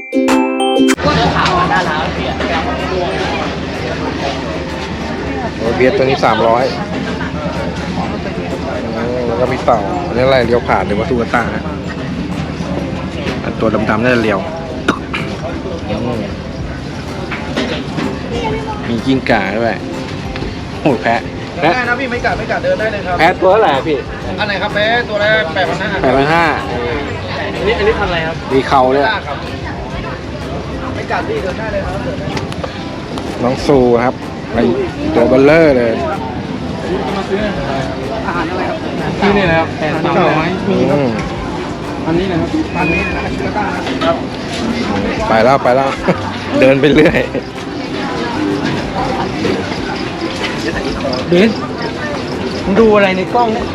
โอ้เบียดตัวนี้สามร้อยแล้วก็มีเต่าอันนี้อะไรเลี้ยวผ่านหรือว่าตูกตานะอันตัวดำๆน่าจะเลี้ยวอืมมีกิ้งก่าด้วยโอ้ยแพะแพะได้นะพี่ไม่กัดไม่กัดเดินได้เลยครับแพะตัวเท่าไหร่พี่ อันไหนครับแพ้ตัวละแปดพันห้าแปดพันห้าอันนี้อันนี้พันอะไรครับ มีเขาเนี่ยได้ครับไม่ กัดพี่เดินได้เลยครับเดินได้น้องซูครับไอตัวเบลเลอร์เลยอาหารอะไรครับที่นี่นะครับแปดสามร้อยอืมอันนี้นะครับพันนี้นะชิลก้านะครับไปแล้วไปแล้ว เดินไปเรื่อย เบนมึงดูอะไรในกล้องเนี่ย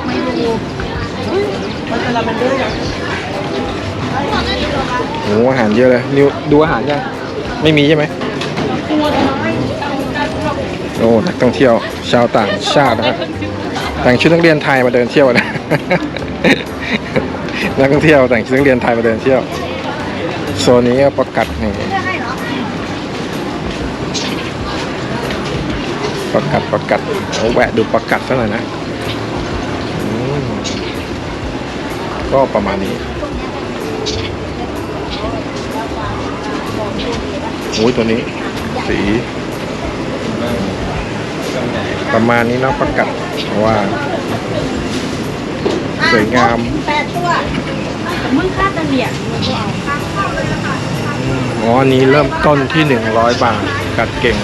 โอ้อาหารเยอะเลยนิวดูอาหารยัง ไม่มีใช่ไหมโอ้นักท่องเที่ยวชาวต่างชาตินะฮะแต่งชุดนักเรียนไทยมาเดินเที่ยวนะนักท่องเที่ยวแต่งชุดนักเรียนไทยมาเดินเที่ยวโซนนี้ก็ประกัดนี่ประกัดประกัดเอาแวะดูประกัดสักหน่อยนะก็ประมาณนี้ โอ้ยตัวนี้ สี ประมาณนี้เนาะประกัดเพราะว่า สวยงาม แปดตัวมึงค่าตะเหลียงอ๋ออันนี้เริ่มต้นที่หนึ่งร้อยบาทกัดเก่ง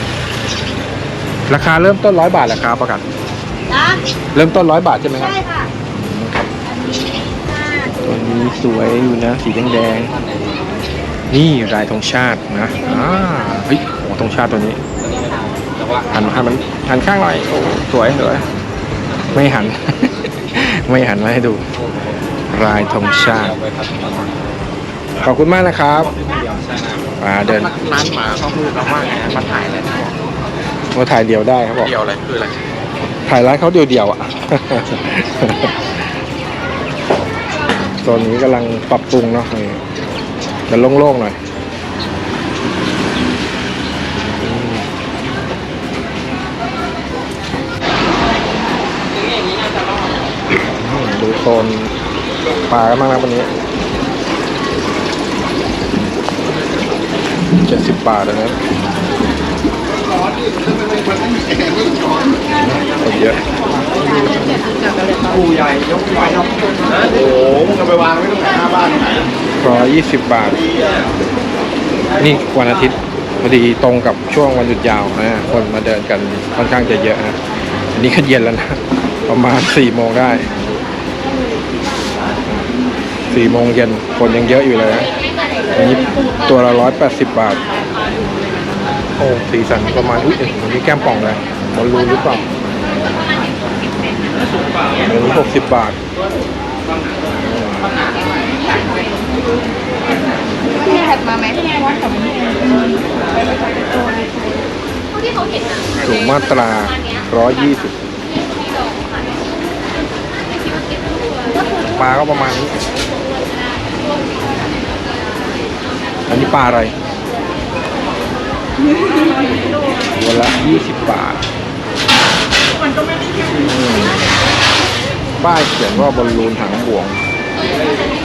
ราคาเริ่มต้นร้อยบาทแหละครับประกัดจ้าเริ่มต้นร้อยบาทใช่ไหมครับ ใช่ค่ะครับอันนี้ห้าตัวนี้สวยอยู่นะ สีแดงๆ นี่ลายธงชาตินะอ่าเฮ้ยโอ้ธงชาติตัวนี้หันหันมันหันข้างหน่อยโอ้สวยสวยไม่หัน ไม่หันมาให้ดูลายธงชาติ ขอบคุณมากนะครับมาเดินร้านหมาเขาพูดกันว่าไงมาถ่ายอะไรมาถ่ายเดียวได้ครับบอกเดียวอะไรคืออะไรถ่ายร้านเขาเดียวๆอะโซนนี้กำลังปรับปรุงเนาะนี่ จะโล่งๆหน่อยอืมดูโซนปลากันบ้างนะวันนี้เจ็ดสิบบาทเลยนะคนเยอะปูใหญ่ยกไว้ครับโอ้โหมึงเอาไปวางไว้ตรงไหนหน้าบ้านไหน ร้อยยี่สิบบาท นี่วันอาทิตย์พอดีตรงกับช่วงวันหยุดยาวนะคนมาเดินกันค่อนข้างจะเยอะนะอันนี้ก็เย็นแล้วนะ ประมาณสี่โมงได้สี่โมงเย็นคนยังเยอะอยู่เลยนะอันนี้ตัวละร้อยแปดสิบบาท โอ้สีสันประมาณอุ้ยอันนี้แก้มป่องเลยบอลลูนหรือเปล่าอันนี้หกสิบบาท พี่แท็กมาไหมว่ากับมันที่เขาเห็นนะถุงมาตราร้อยยี่สิบปลาก็ประมาณนี้ อันนี้ปลาอะไรวันละยี่สิบบาทอืมป้ายเขียนว่าบอลลูนหางบ่วง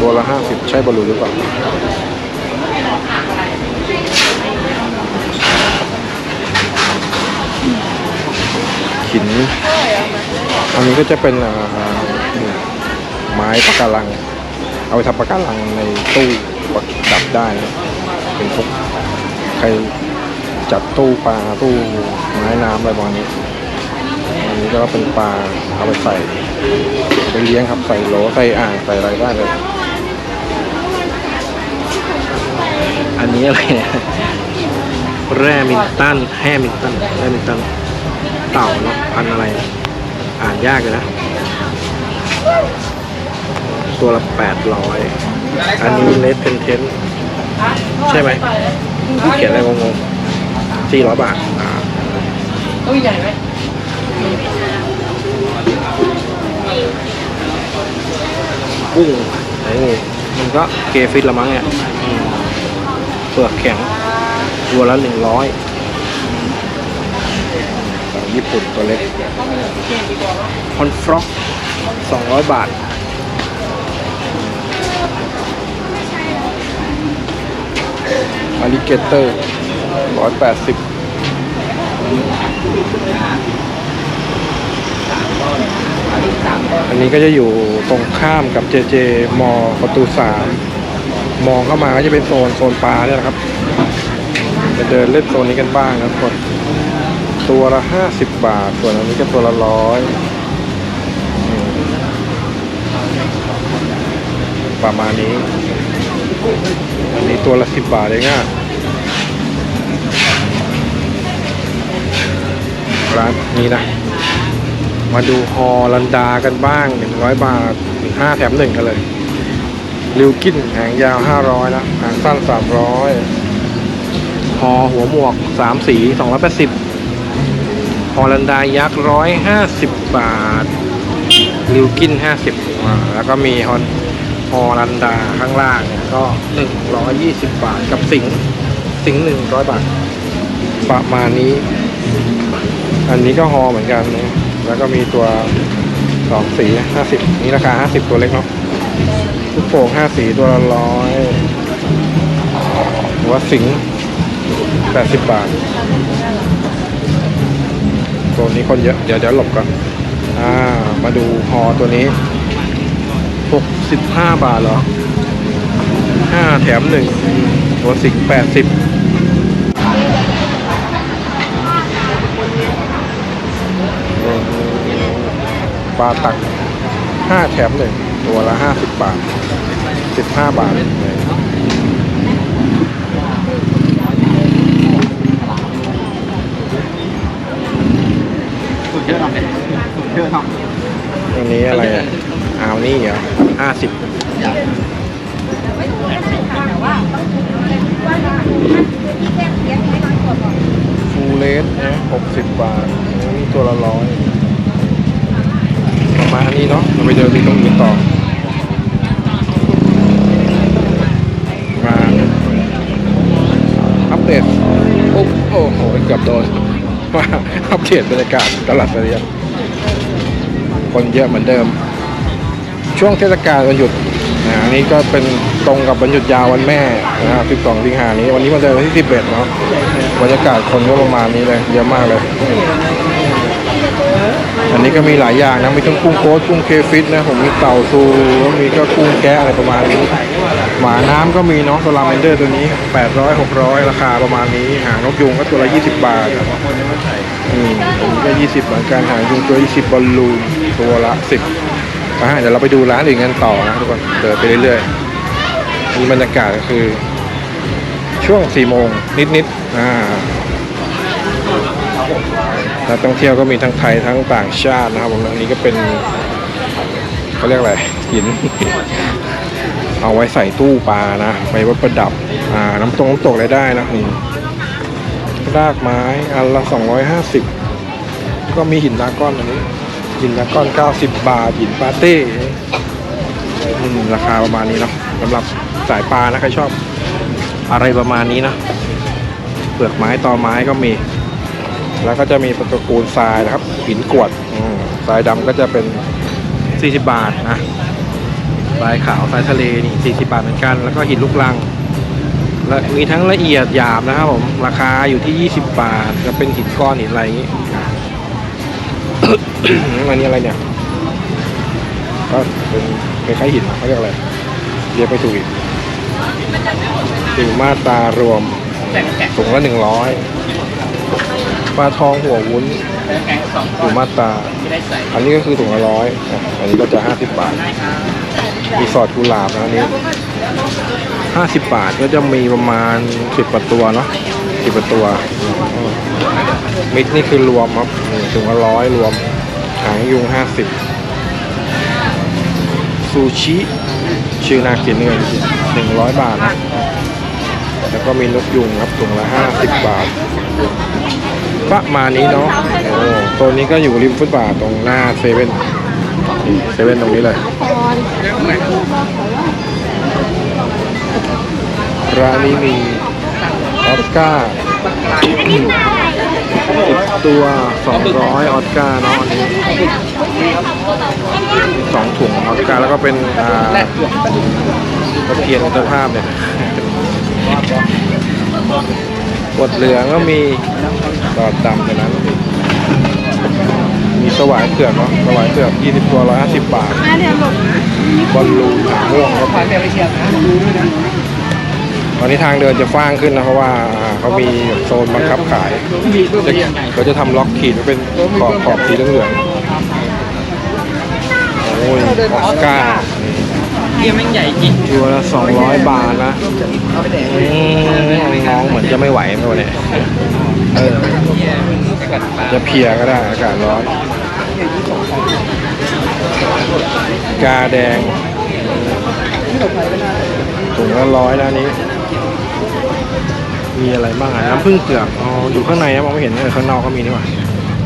ตัวละห้าสิบใช่บอลลูนหรือเปล่าหิน อันนี้ก็จะเป็นอ่าไม้ปะการัง เอาไปทำปะการังในตู้จับได้นะเป็นพวกใครจัดตู้ปลาตู้ไม้น้ำอะไรประมาณนี้ อันนี้ก็เป็นปลาเอาไปใส่ ไปเลี้ยงครับใส่โหลใส่อ่างใส่อะไรได้เลย อันนี้อะไรเนี่ยแร่มินตันแฮมินตันแร่มินตันเต่าเนาะพันอะไร อ่านยากเลยนะ ตัวละแปดร้อยอันนี้เลสเป็นเทนใช่ไหมเขียนอะไรงงๆสี่ร้อยบาทอ่าตัวใหญ่ไหม กุ้งโอ้มันก็เกฟิตละมั้งเนี่ยเปลือกแข็งตัวละหนึ่งร้อยญี่ปุ่นตัวเล็กฮอนฟรอกสองร้อยบาทอลิเกเตอร์ร้อยแปดสิบ อันนี้ก็จะอยู่ตรงข้ามกับเจเจมอประตูสามมองเข้ามาก็จะเป็นโซนโซนปลาเนี่ยนะครับจะเดินเล่นโซนนี้กันบ้างนะทุกคนตัวละห้าสิบบาท ส่วนอันนี้ก็ตัวละร้อยประมาณนี้ อันนี้ตัวละสิบบาทเองอะร้านนี้นะ มาดูฮอลันดากันบ้างหนึ่งร้อยบาทห้าแถมหนึ่งกันเลยริวกินหางยาวห้าร้อยนะหางสั้นสามร้อยฮอหัวหมวกสามสีสองร้อยแปดสิบฮอลันดายักษ์ร้อยห้าสิบบาทริวกินห้าสิบแล้วก็มีฮอนฮอลันดาข้างล่างเนี่ยก็หนึ่งร้อยยี่สิบบาทกับสิงสิงหนึ่งร้อยบาท ประมาณนี้ อันนี้ก็ฮอเหมือนกันนะ แล้วก็มีตัวสองสีห้าสิบนี่ราคาห้าสิบตัวเล็กเนาะลูกโป่งห้าสีตัวละร้อยหรือว่าสิงแปดสิบบาทตัวนี้คนเยอะเดี๋ยวเดี๋ยวหลบก่อนอ่ามาดูฮอตัวนี้หกสิบห้าบาทเหรอห้าแถมหนึ่งตัวสิงแปดสิบ ปลาตักห้าแถมหนึ่งตัวละห้าสิบบาทสิบห้าบาทเลยอันนี้อะไรอะเอานี่เหรอห้าสิบฟูลเลสนะหกสิบบาทนี่ตัวละร้อยประ มาณนี้เนาะเราไปเดินดูตรงอื่นต่อ มา อัปเดตปุ๊บโอ้โหเกือบโดนมาอัปเดตบรรยากาศตลาดเรียนคนเยอะเหมือนเดิม ช่วงเทศกาลวันหยุดนะอันนี้ก็เป็นตรงกับวันหยุดยาววันแม่นะครับ12สิงหานี้ วันนี้วันเดินวันที่ 11เนาะบรรยากาศคนก็ประมาณนี้เลย เยอะมากเลย อันนี้ก็มีหลายอย่างนะมีทั้งกุ้งโคตกุ้งเคฟิตนะผมมีเต่าซูแล้วมีก็กุ้งแกะอะไรประมาณนี้หมาน้ำก็มีเนาะตัวลาเมนเดอร์ตัวนี้ 800 600 ราคาประมาณนี้ หางนกยุงก็ตัวละ 20 บาทอืมผมก็ 20เหมือนกันหางยุงตัว 20 บอลลูนตัวละ 10อะเดี๋ยวเราไปดูร้านอื่นกันต่อนะทุกคนเดินไปเรื่อยๆนี่บรรยากาศก็คือ ช่วง4โมงนิดๆอ่า นักท่องเที่ยวก็มีทั้งไทยทั้งต่างชาตินะครับผมอันนี้ก็เป็นเขาเรียกอะไรหิน เอาไว้ใส่ตู้ปลานะไปว้ไว้ประดับอ่าน้ำตรงน้ำตกอะไรได้นะนี่รากไม้อันละ250ก็มีหินดราก้อนอันนี้ หินดราก้อน90บบาท หินปาเต้ราคาประมาณนี้เนาะสำหรับสายปลานะใครชอบ อะไรประมาณนี้นะเปลือกไม้ตอไม้ก็มี แล้วก็จะมีตระกูลทรายนะครับ หินกรวดอืมทรายดำก็จะเป็น 40 บาทนะทรายขาวทรายทะเลนี่40 บาทเหมือนกัน แล้วก็หินลูกลังและมีทั้งละเอียดหยาบนะครับผมราคาอยู่ที่ 20 บาทจะเป็นหินก้อนหินอะไรอย่างนี้อันนี้อะไรเนี่ยก็เป็นคล้ายๆหินเขาเรียกอะไรเรียกไปถูกอีกถึงมาตรารวมถุงละหนึ่งร้อย ปลาทองหัววุ้นถุงมาตา อันนี้ก็คือถุงละร้อยอันนี้ก็จะห้าสิบบาท มีสอดกุหลาบนะอันนี้ห้าสิบบาทก็จะมีประมาณสิบกว่าตัวเนาะสิบกว่าตัว มิกนี่คือรวมครับถุงละร้อยรวม หางยุงห้าสิบซูชิชื่อนากินเลยหนึ่งร้อยบาทนะแล้วก็มีนกยุงครับถุงละห้าสิบบาท ประมาณนี้เนาะโอ้โซนนี้ก็อยู่ริมฟุตบาทตรงหน้าเซเว่นเซเว่นตรงนี้เลยร้านนี้มีออสการ์สิบตัวสองร้อยออสการ์เนาะอันนี้สองถุงออสการ์แล้วก็เป็นอ่าตะเพียนคุณภาพเนี่ย บดเหลืองก็มีตอดดำตัวนั้น มีสวายเผือกเนาะสวายเผือก20ตัว150 บาทมาเดี๋ยวหลบบอลลูนหางม่วงครับผ่านไปเชียร์นะตอนนี้ทางเดินจะฟ้างขึ้นนะเพราะว่าเขามีโซนบังคับขายจะเขาจะทำล็อกขีดไว้เป็นขอบขอบสีเหลืองๆโอ้ยออสการ์ ยงแม่งใหญ่จริงตัวละ200บาทนะอืมน้องเหมือนจะไม่ไหวตัวเนี่ยเออจะเพลียก็ได้อากาศร้อนกาแดงถุงละร้อยนะอันนี้ มีอะไรบ้างอะน้ำผึ้งเผือกอ๋ออยู่ข้างในนะมองไม่เห็นเออข้างนอกก็มีนี่หว่า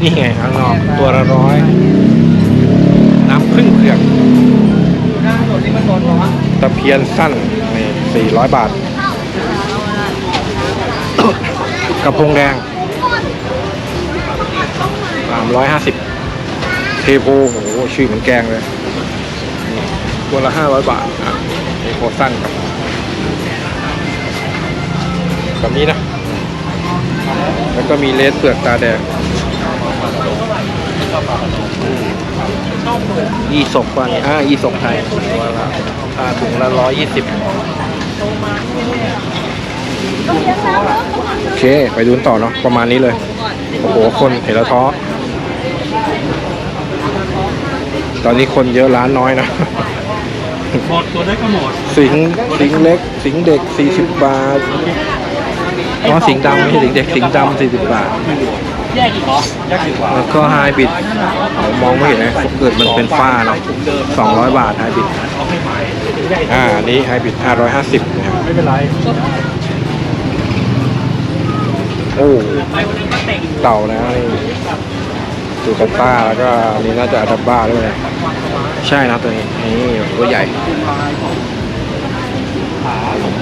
นี่ไงข้างนอกตัวละร้อยน้ำผึ้งเผือกหน้าถนนนี่มันโดนร้อน ตะเพียนสั้นนี่สี่ร้อยบาท กระพงแดงสามร้อยห้าสิบเทโพโอ้โหชื่อเหมือนแกงเลยนี่ตัวละห้าร้อยบาทอะเทโพสั้นครับแบบนี้นะ แล้วก็มีเลสเปลือกตาแดง ยี่สกป่ะเนี่ยอ่ายี่สกไทยตัวละอ่าถุงละร้อยยี่สิบโอเค ไปดูต่อเนาะประมาณนี้เลย โอ้โห คนเห็นแล้วท้อ ตอนนี้คนเยอะร้านน้อยนะ หมดตัวได้ก็หมด สิงห์สิงห์เล็ก สิงห์เด็ก 40 บาทอ๋อสิงห์ดำไม่ใช่สิงห์เด็ก สิงห์ดำ40 บาท แยกอีกเหรอแยกดีกว่าแล้วก็ไฮบิดมองไม่เห็นนะเกิดมันเป็นฝ้าเนาะ200 บาทไฮบิดเอาให้หมายอ่าอันนี้ไฮบิด550นะครับไม่เป็นไรโอ้เต่านะนี่จูกาต้าแล้วก็อันนี้น่าจะอาดับบ้าด้วยนะใช่นะตัวนี้นี่ตัวใหญ่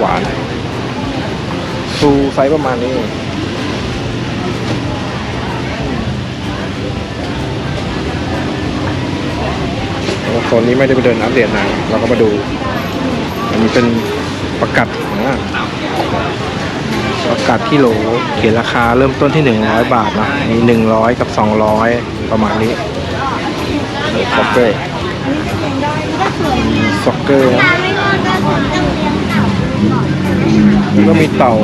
หวานซูไซส์ประมาณนี้ โซนนี้ไม่ได้ไปเดินอัปเดตนะเราก็มาดู อันนี้เป็นประกัดนะประกัดที่โหลเขียนราคาเริ่มต้นที่ 100 บาทนะมี100 กับ 200 ประมาณนี้ซ็อกเกอร์ซ็อกเกอร์นะแล้วก็มีเต่า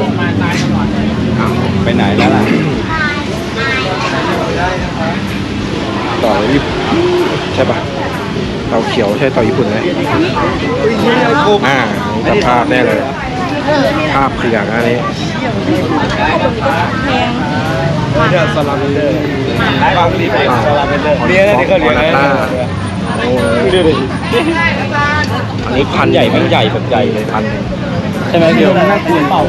ไปไหนแล้วล่ะเต่าญี่ปุ่นใช่ปะเต่าเขียวใช่เต่าญี่ปุ่นไหมอ่าสภาพแน่เลย ภาพเผือกอันนี้สลัมเดอร์บางทีเป็นสลัมเดอร์เลี้ยงนะที่เขาเลี้ยงนะดูดิอันนี้พันใหญ่แม่งใหญ่แบบใหญ่เลยพันใช่ไหมเดี๋ยวน่ากลัวเปล่า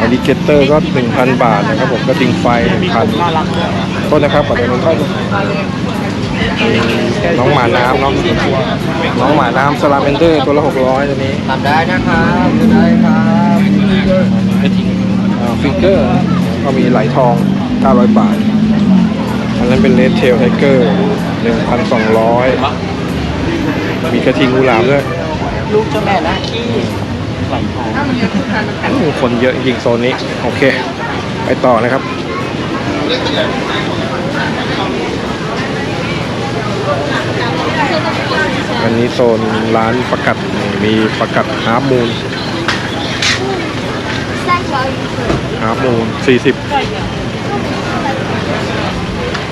อลิเกตเตอร์ก็1,000บาทนะครับผมกระดิ่งไฟ1,000น่ารักด้วยโทษนะครับขอเดี๋ยวมันก็ น้องหมาน้ำเนาะน้องหมาน้ำสลาเมนเดอร์ตัวละ600ตัวนี้ทำได้นะครับได้ครับฟิงเกอร์ก็มีไหลทอง 900 บาท อันนั้นเป็นเลดเทลไทเกอร์1,200 มีกระทิงกุหลาบด้วย ลูกเจ้าแม่นะขี้ไหลทองอืมคนเยอะจริงๆโซนนี้ โอเค ไปต่อนะครับ อันนี้โซนร้านประกัดมีประกัดฮาร์มูลฮาร์มูล40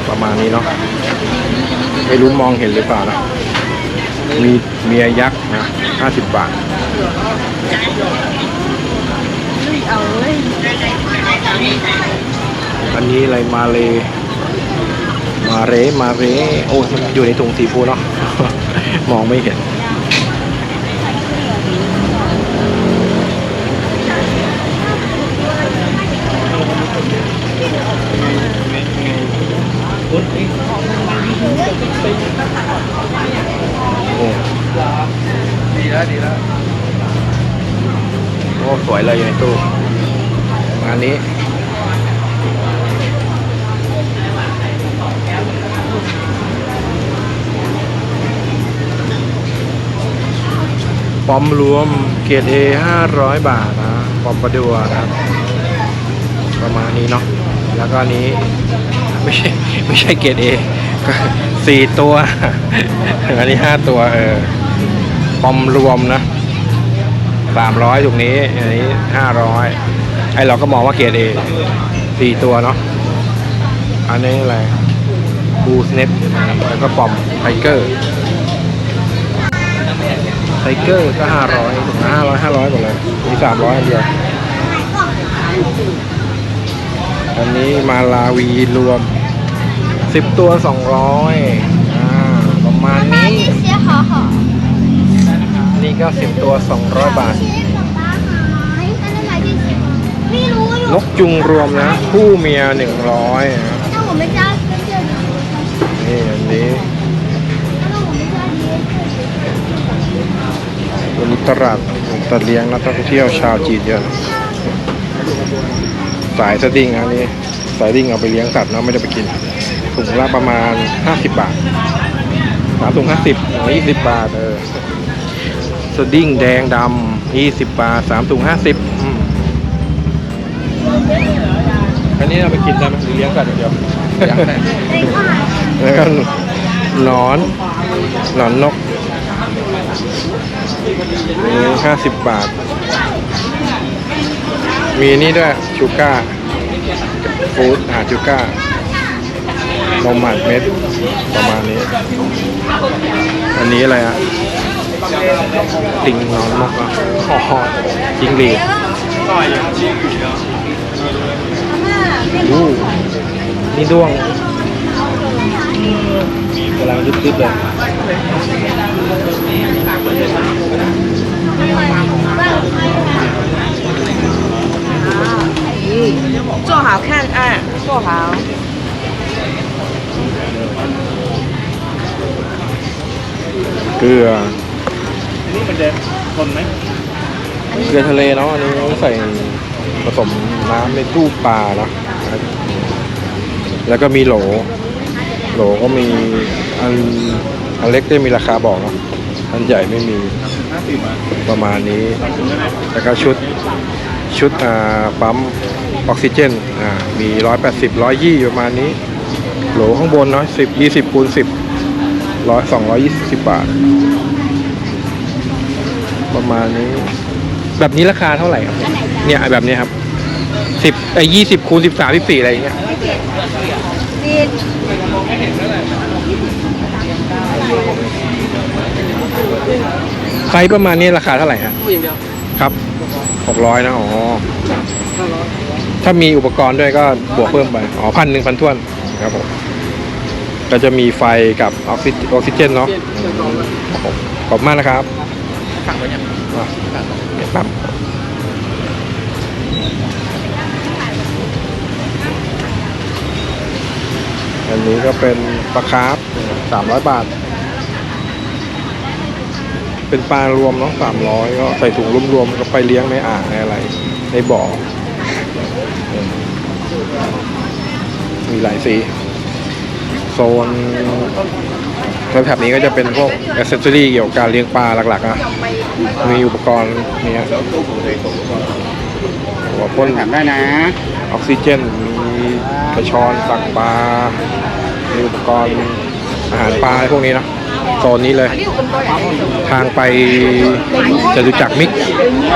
ประมาณนี้เนาะไม่รู้มองเห็นหรือเปล่านะมีเมียยักษ์นะ50บาทอันนี้อะไรมาเลมา เรมาเรโอ้มันอยู่ในถุงสีฟูเนาะ มองไม่เห็น โอ้ ดีแล้วดีแล้ว โอ้สวยเลยอยู่ในตู้ ณนี้ ปอมรวมเกียรติ A 500บาทนะปอมประดัวนะครับ ประมาณนี้เนาะแล้วก็นี้ไม่ใช่ไม่ใช่เกียรติ A ก็สี่ตัว อันนี้ห้าตัวเออปอมรวมนะสามร้อยตรงนี้ อันนี้ห้าร้อยไอเราก็มองว่าเกียรติ A สี่ตัวเนาะอันนี้อะไรบูสเน็ตแล้วก็ปอมไทเกอร์ ไทเกอร์ก็ห้าร้อยห้าร้อยห้าร้อยหมดเลยมีสามร้อยอันเดียว อันนี้มาลาวีรวมสิบตัวสองร้อยอ่าประมาณนี้เสียหอหอนี่ก็สิบตัวสองร้อยบาทไม่รู้นกจุงรวมนะ คู่เมียหนึ่งร้อย那我 ตลาดตัดเลี้ยงนักท่องเที่ยวชาวจีนเยอะนะสายสดิ้งอันนี้ สายดิ้งเอาไปเลี้ยงสัตว์เนาะไม่ได้ไปกิน ถุงละประมาณ 50 บาทสามถุง50ถุงละ20บาท เออ สดิ้งแดงดำ20บาทสามถุง50อืมอันนี้เราไปกินได้ไหมหรือเลี้ยงสัตว์อย่างเดียวแล้วก็หนอน หนอนนก นี่ห้าสิบบาท มีนี่ด้วยชูก้าฟู้ดอาหาชูก้านมหมัดเม็ดประมาณนี้ อันนี้อะไรอะติงนอนนกอะอ๋อจิงหรีดอู้นี่ด้วงกำลังดึดๆเลย 做好看啊，做好。 เกลือ อันนี้มันจะทนไหม เกลือทะเลเนาะอันนี้ใส่ผสมน้ำในตู้ปลาเนาะแล้วก็มีโหล โหลก็มีอันอันเล็กจะมีราคาบอกเนาะอันใหญ่ไม่มี ประมาณนี้ แล้วก็ชุดชุดอ่าปั๊มออกซิเจนอ่ามีร้อยแปดสิบร้อยยี่ประมาณนี้ โหลข้างบนเนาะสิบยี่สิบคูณสิบร้อยสองร้อยยี่สิบบาท ประมาณนี้ แบบนี้ราคาเท่าไหร่ครับ เนี่ยแบบนี้ครับสิบไอ้ยี่สิบคูณสิบสามสิบสี่อะไรอย่างเงี้ยไซ ส์ประมาณนี้ราคาเท่าไหร่ฮะครับหกร้อยนะอ๋อถ้ามีอุปกรณ์ด้วยก็บวกเพิ่มไปอ๋อพันหนึ่งพันท้วนครับผมก็จะมีไฟกับออกซิออกซิเจนเนาะอืมครับผมขอบคุณมากนะครับอะเดี๋ยวแป๊บอันนี้ก็เป็นปลาคาร์ฟสามร้อยบาท เป็นปลารวมเนาะสามร้อยก็ใส่ถุงรวมๆก็ไปเลี้ยงในอ่างในอะไร ในบ่อเออมีหลายสี โซนแถบนี้ก็จะเป็นพวกอ c เซสซอรี่เกี่ยวกับการเลี้ยงปลาหลักๆนะมีอุปกรณ์เนี่ยหัวพ่นถามได้นะ ออกซิเจน มีกระชอนตักปลา มีอุปกรณ์อาหารปลาอะไรพวกนี้เนอะ โซนนี้เลย ทางไปจตุจักรมิก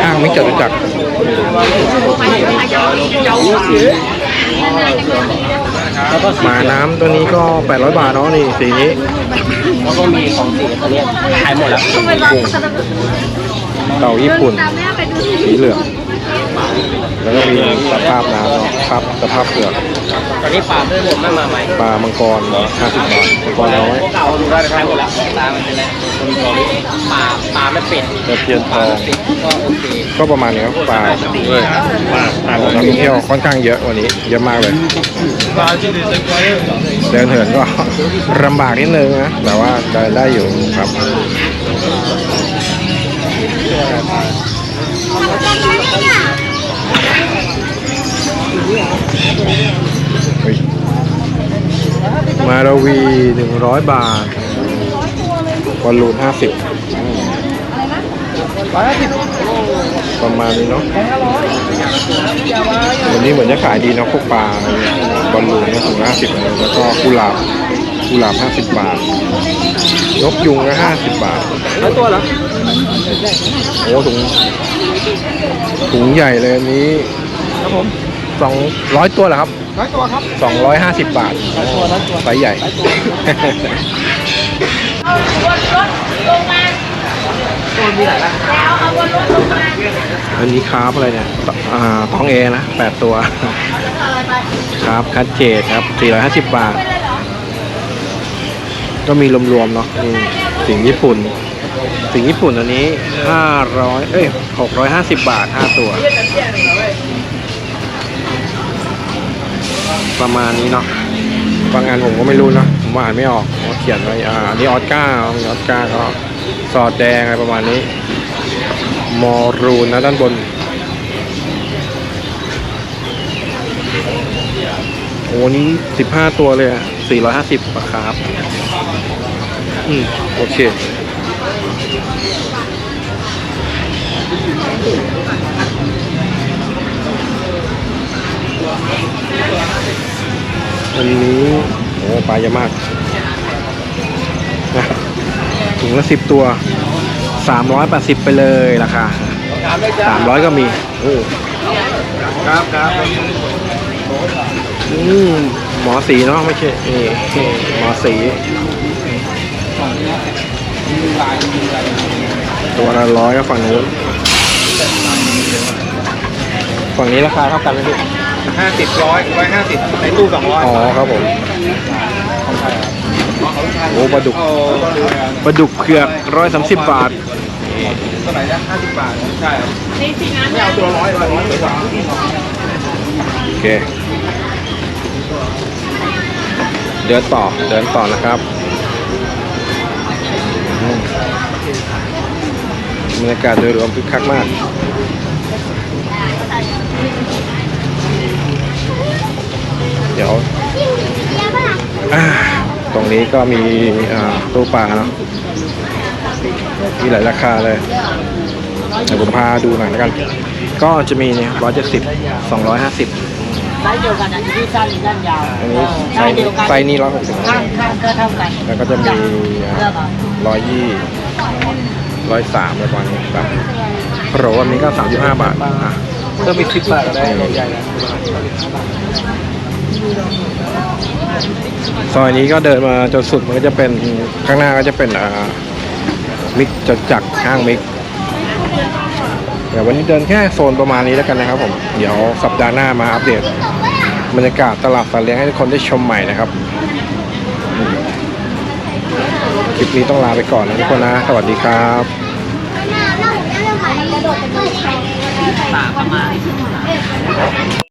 ห้างมิกจตุจักรหมาน้ำตัวนี้ก็ 800 บาทเนาะนี่สีนี้แล้วก็มีของสีเขาเรียกขายหมดแล้วเต่าญี่ปุ่นตามแม่ไปดูที่สีเหลือง แล้วก็มีสภาพน้ำเนาะครับสภาพเปลือกตอนนี้ปลาด้วยผมไม่มาใหม่ปลามังกร50บาทมังกรน้อยเก่าดูได้ขายหมดแล้วปลามันเป็นอะไรปลาปลาไม่เป็ดตะเพียนทปลาองไม่เป็ดก็โอเคก็ประมาณนี้ครับปลาด้วยนักท่องเที่ยวค่อนข้างเยอะวันนี้ เยอะมากเลยเดินเหินก็ลำบากนิดนึงนะแต่ว่าเดินได้อยู่ครับทำกันไหมเนี่ย มาราวีหนึ่งร้อยบาทบอลลูนห้าสิบประมาณนี้เนาะวันนี้เหมือนจะขายดีเนาะพวกปลาบอลลูนนะถุงห้าสิบแล้วก็กุหลาบกุหลาบห้าสิบบาทนกยุงก็ห้าสิบบาทแล้วตัวเหรอโอ้ถุง ถุงใหญ่เลยอันนี้ครับผมสองร้อยตัวเหรอครับ ร้อยตัวครับสองร้อยห้าสิบบาทร้อยตัวร้อยตัวไซส์ใหญ่ตัวมีหลายราคาอันนี้คราฟอะไรเนี่ยตอ่าท้องเอนะแปดตัวครับคัดเจดครับ450บาท ก็มีรวมๆเนาะอืมสิงญี่ปุ่น สิงญี่ปุ่นอันนี้ 500 เอ้ย 650 บาท 5 ตัว ประมาณนี้เนาะบางอันผมก็ไม่รู้เนะผมอ่านไม่ออกเขาเขียนไว้อ่าอันนี้ออสการ์ออสการ์ก็สอดแดงอะไรประมาณนี้ มอรูนนะด้านบนโอ้นี้สิบห้าตัวเลยอะสี่ร้อยห้าสิบครับ อืม โอเค อันนี้โอ้ปลาเยอะมากนะถุงละสิบตัวสามร้อยแปดสิบไปเลยราคาสามร้อยก็มีโอ้ครับครับอืมหมอสีเนาะไม่ใช่นี่หมอสี ตัวละร้อยก็ฝั่งนู้น ฝั่งนี้ราคาเท่ากันไหมพี่ห้าสิบร้อยร้อยห้าสิบในตู้สองร้อยอ๋อครับผมโอ้ปลาดุกโอ้ปลาดุกเผือกร้อยสามสิบบาทเท่าไหร่นะห้าสิบบาท ใช่ครับไม่เอาตัวร้อยร้อยร้อยกว่าโอเค เดินต่อ เดินต่อนะครับอืม บรรยากาศโดยรวมคึกคักมาก เดี๋ยวตรงนี้ก็มีตู้ปลาเนาะมีหลายราคาเลยเดี๋ยวผมพาดูหน่อยแล้วกัน ก็จะมีเนี่ยร้อยเจ็ดสิบสองร้อยห้าสิบ ไซส์เดียวกันอะที่สั้นหรือด้านยาวอันนี้ไซไซส์ส์เดียวกันไซส์นี้ร้อยหกสิบข้างข้างก็เท่ากันแล้วก็จะมีเลือกเอาร้อยยี่ร้อยสามประมาณนี้ครับโปรวันนี้ก็สามสิบห้าบาทอะเพิ่มอีกสิบบาทก็ได้ใหญ่ๆนะซอยนี้ก็เดินมาจนสุดมันก็จะเป็นข้างหน้าก็จะเป็นอ่ามิกจจักรห้างมิก เดี๋ยววันนี้เดินแค่โซนประมาณนี้แล้วกันนะครับผม เดี๋ยวสัปดาห์หน้ามาอัปเดตบรรยากาศตลาดสัตว์เลี้ยงให้ทุกคนได้ชมใหม่นะครับ คลิปนี้ต้องลาไปก่อนนะทุกคนนะ สวัสดีครับประมาณ